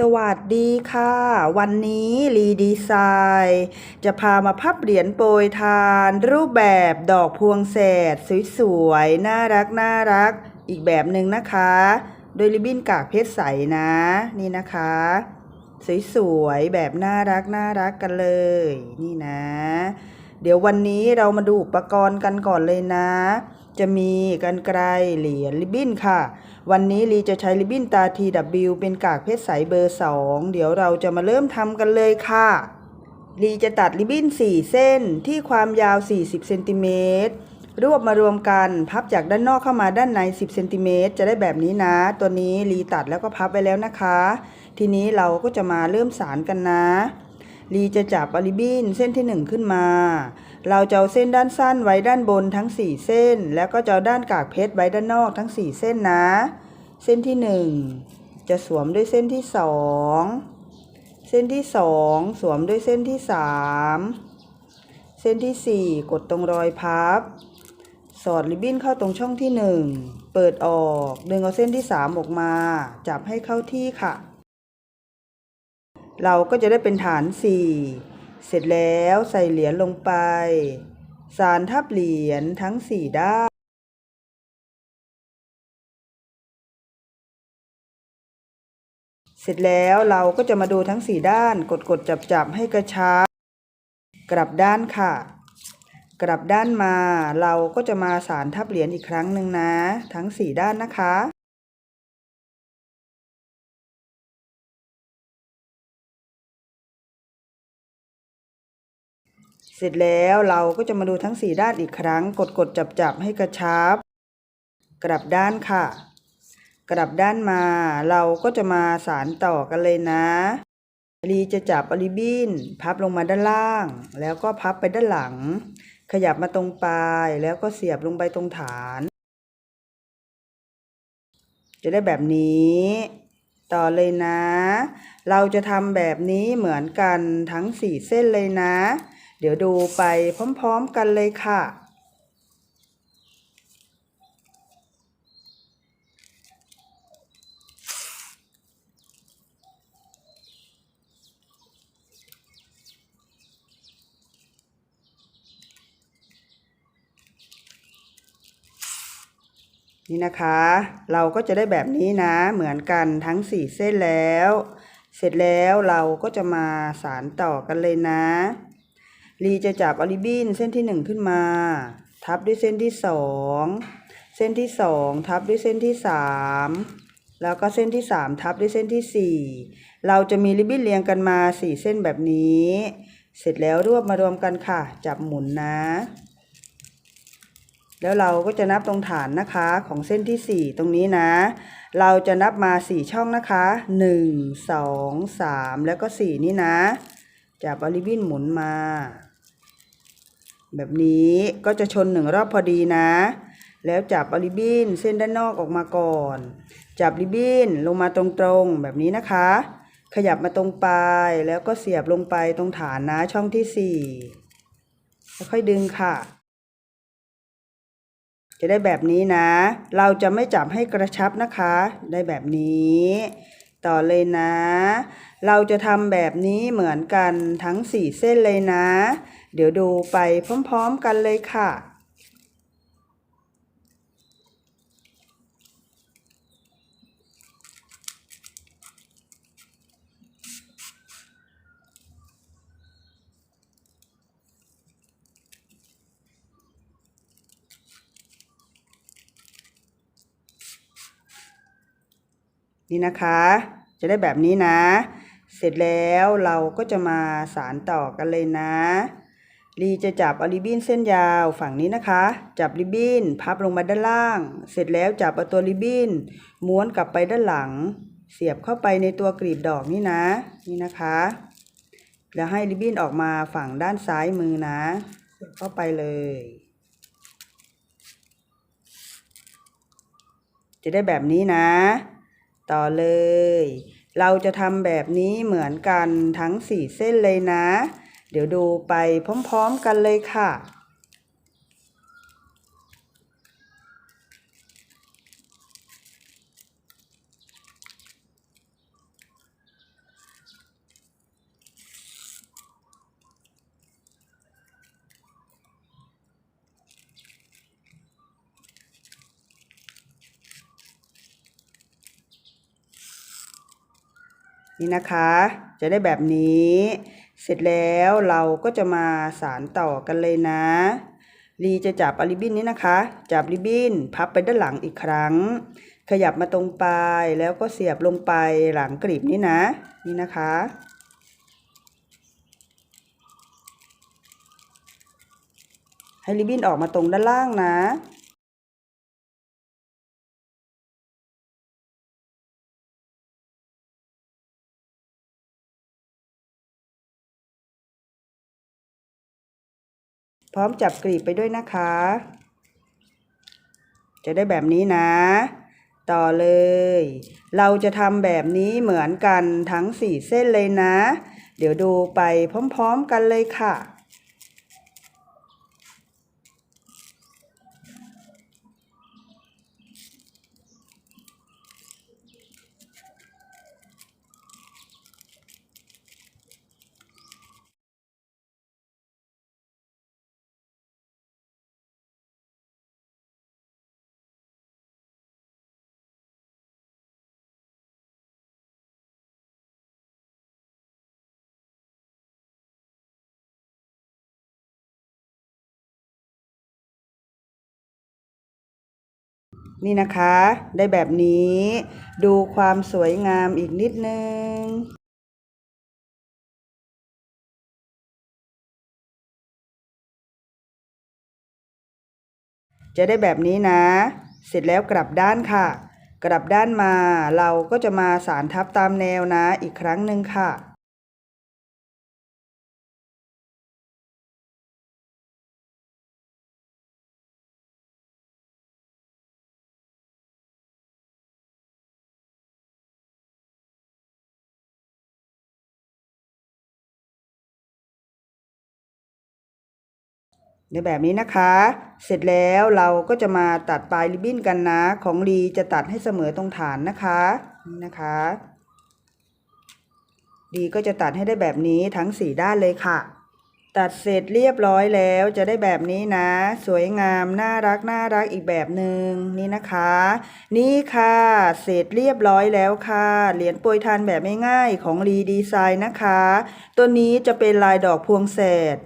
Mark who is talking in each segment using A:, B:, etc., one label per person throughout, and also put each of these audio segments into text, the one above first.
A: สวัสดีค่ะ วันนี้รีดีไซน์จะพามาพับเหรียญโปรยทาน รูปแบบดอกพวงแสดสวยๆ น่ารักน่ารัก อีกแบบหนึ่งนะคะ โดยริบบิ้นกากเพชรใสนะ นี่นะคะ สวยๆ แบบน่ารักน่ารักกันเลย นี่นะ เดี๋ยววันนี้เรามาดูอุปกรณ์กันก่อนเลยนะ จะมีกันไกรเหรียญริบบิ้นค่ะ วันนี้ลีจะใช้ริบบิ้นตา TW เป็นกากเพชรใสเบอร์ 2 เดี๋ยวเราจะมาเริ่มทำกันเลยค่ะลีจะตัดริบบิ้น 4 เส้นที่ความยาว 40เซนติเมตรรวบมารวมกันพับจากด้านนอกเข้ามาด้านใน 10เซนติเมตรจะได้แบบนี้นะ ตัวนี้ลีตัดแล้วก็พับไปแล้วนะคะ ทีนี้เราก็จะมาเริ่มสารกันนะ ลีจะจับอลิบบินเส้นที่ 1 ขึ้นมา เราจะเอาเส้นด้านสั้นไว้ด้านบนทั้ง 4 เส้น แล้วก็จะเอาด้านกากเพชรไว้ด้านนอกทั้ง 4 เส้นนะ เส้นที่ 1 จะสวมด้วยเส้นที่ 2 เส้นที่ 2 สวมด้วยเส้นที่ 3 เส้นที่ 4 กดตรงรอยพับ สอดริบบิ้นเข้าตรงช่องที่ 1 เปิดออก ดึงเอาเส้นที่ 3 ออกมา จับให้เข้าที่ค่ะ เราก็จะได้เป็นฐาน 4 เสร็จแล้วใส่เหรียญลงไป สารทับเหรียญทั้ง 4 ด้านเสร็จแล้วเราก็จะมาดูทั้ง 4 ด้าน กดกดจับจับให้กระชับกลับด้านค่ะ กลับด้านมาเราก็จะมาสารทับเหรียญอีกครั้งหนึ่งนะ ทั้ง 4 ด้านนะคะ เสร็จแล้วเราก็จะมาดูทั้ง 4 ด้านอีกครั้ง กดกดจับจับให้กระชับ กลับด้านค่ะ กลับด้านมาเราก็จะมาสารต่อกันเลยนะลีจะจับอลิบินพับลงมาด้านล่าง แล้วก็พับไปด้านหลัง ขยับมาตรงปลายแล้วก็เสียบลงไปตรงฐาน จะได้แบบนี้ต่อเลยนะ เราจะทำแบบนี้เหมือนกันทั้ง4เส้นเลยนะ เดี๋ยวดูไปพร้อมๆกันเลยค่ะ นี่นะคะ เราก็จะได้แบบนี้นะเหมือนกันทั้ง 4 เส้นแล้ว เสร็จแล้วเราก็จะมาสารต่อกันเลยนะ ลีจะจับอลิบินเส้นที่1ขึ้นมา ทับด้วยเส้นที่2เส้นที่2ทับด้วยเส้นที่3แล้วก็เส้นที่3ทับด้วยเส้นที่4เราจะมีริบบิ้นเรียงกันมา4เส้นแบบนี้ เสร็จแล้วรวบมารวมกันค่ะ จับหมุนนะ แล้วเราก็จะนับตรงฐานนะคะของเส้นที่4ตรงนี้นะ เราจะนับมา4ช่องนะคะ1 2 3แล้วก็4นี่นะจับอลิบบินหมุนมา แบบนี้ก็จะชนหนึ่งรอบพอดีนะ แล้วจับอลิบบินเส้นด้านนอกออกมาก่อน จับริบบินลงมาตรงๆแบบนี้นะคะ ขยับมาตรงปลายแล้วก็เสียบลงไปตรงฐานนะช่องที่สี่แล้วค่อยดึงค่ะ จะได้แบบนี้นะ เราจะไม่จับให้กระชับนะคะ ได้แบบนี้ ต่อเลยนะ เราจะทำแบบนี้เหมือนกันทั้ง4เส้นเลยนะ เดี๋ยวดูไปพร้อมๆกันเลยค่ะ นี่นะคะ จะได้แบบนี้นะ เสร็จแล้วเราก็จะมาสารต่อกันเลยนะ ลีจะจับอลิบบินเส้นยาวฝั่งนี้นะคะ จับริบบิ้นพับลงมาด้านล่าง เสร็จแล้วจับเอาตัวริบบิ้นม้วนกลับไปด้านหลัง เสียบเข้าไปในตัวกลีบดอกนี่นะ นี่นะคะ แล้วให้ริบบิ้นออกมาฝั่งด้านซ้ายมือนะเสียบเข้าไปเลย จะได้แบบนี้นะ ต่อเลย เราจะทำแบบนี้เหมือนกันทั้ง4เส้นเลยนะ เดี๋ยวดูไปพร้อมๆกันเลยค่ะ นี่นะคะ จะได้แบบนี้ เสร็จแล้วเราก็จะมาสารต่อกันเลยนะ ลีจะจับอริบบินนี้นะคะ จับริบบิ้นพับไปด้านหลังอีกครั้ง ขยับมาตรงปลายแล้วก็เสียบลงไปหลังกลีบนี้นะ นี่นะคะ ให้ริบบิ้นออกมาตรงด้านล่างนะ พร้อมจับกลีบไปด้วยนะคะ จะได้แบบนี้นะ ต่อเลย เราจะทำแบบนี้เหมือนกันทั้งสี่เส้นเลยนะ เดี๋ยวดูไปพร้อมๆกันเลยค่ะ นี่นะคะ ได้แบบนี้ ดูความสวยงามอีกนิดนึงจะได้แบบนี้นะ เสร็จแล้วกลับด้านค่ะ กลับด้านมาเราก็จะมาสารทับตามแนวนะอีกครั้งหนึ่งค่ะ ในแบบนี้นะคะ เสร็จแล้วเราก็จะมาตัดปลายริบบิ้นกันนะ ของลีจะตัดให้เสมอตรงฐานนะคะนี่นะคะดีก็จะตัดให้ได้แบบนี้ทั้งสี่ด้านเลยค่ะ ตัดเสร็จเรียบร้อยแล้วจะได้แบบนี้นะ สวยงามน่ารักน่ารักอีกแบบหนึ่งนี่นะคะ นี่ค่ะ เสร็จเรียบร้อยแล้วค่ะ เหรียญโปรยทานแบบง่ายๆของรีดีไซน์นะคะ ตัวนี้จะเป็นลายดอกพวงแสด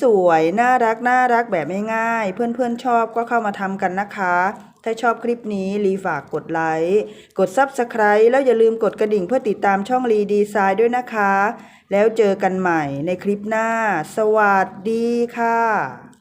A: สวยๆน่ารักน่ารักแบบง่ายๆเพื่อนๆชอบก็เข้ามาทำกันนะคะ ถ้าชอบคลิปนี้ลีฝากกดไลค์ กด Subscribe แล้วอย่าลืมกดกระดิ่งเพื่อติดตามช่องลีดีไซน์ด้วยนะคะ แล้วเจอกันใหม่ในคลิปหน้า สวัสดีค่ะ